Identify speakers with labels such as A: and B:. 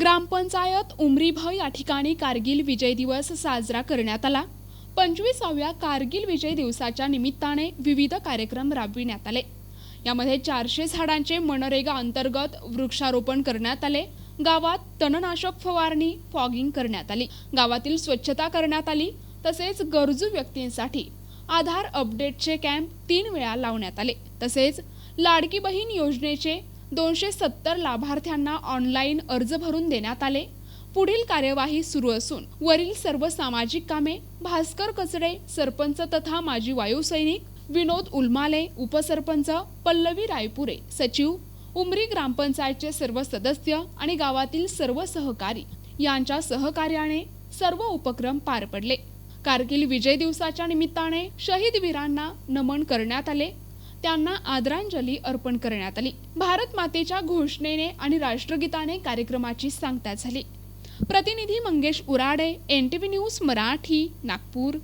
A: ग्रामपंचायत उमरीभ या ठिकाणी कारगिल विजय दिवस साजरा करण्यात आला. पंचवीसाव्या कारगिल विजय दिवसाच्या निमित्ताने विविध कार्यक्रम राबविण्यात आले. यामध्ये चारशे झाडांचे मनरेगा अंतर्गत वृक्षारोपण करण्यात आले. गावात तणनाशक फवारणी फॉगिंग करण्यात आली. गावातील स्वच्छता करण्यात आली. तसेच गरजू व्यक्तींसाठी आधार अपडेटचे कॅम्प तीन वेळा लावण्यात आले. तसेच लाडकी बहीण योजनेचे दोनशे सत्तर लाभार्थ्यांना ऑनलाईन अर्ज भरून देण्यात आले. पुढील कार्यवाही सुरू असून वरील सर्व सामाजिक कामे भास्कर कचडे सरपंच तथा माजी वायुसैनिक विनोद उलमाले उपसरपंच पल्लवी रायपुरे सचिव उमरी ग्रामपंचायतचे सर्व सदस्य आणि गावातील सर्व सहकारी यांच्या सहकार्याने सर्व उपक्रम पार पडले. कारगिल विजय दिवसाच्या निमित्ताने शहीद वीरांना नमन करण्यात आले. त्यांना आदरांजली अर्पण करण्यात आली. भारत मातेच्या घोषणेने आणि राष्ट्रगीताने कार्यक्रमाची सांगता झाली. प्रतिनिधी Mangesh Urade N T V news Marathi Nagpur.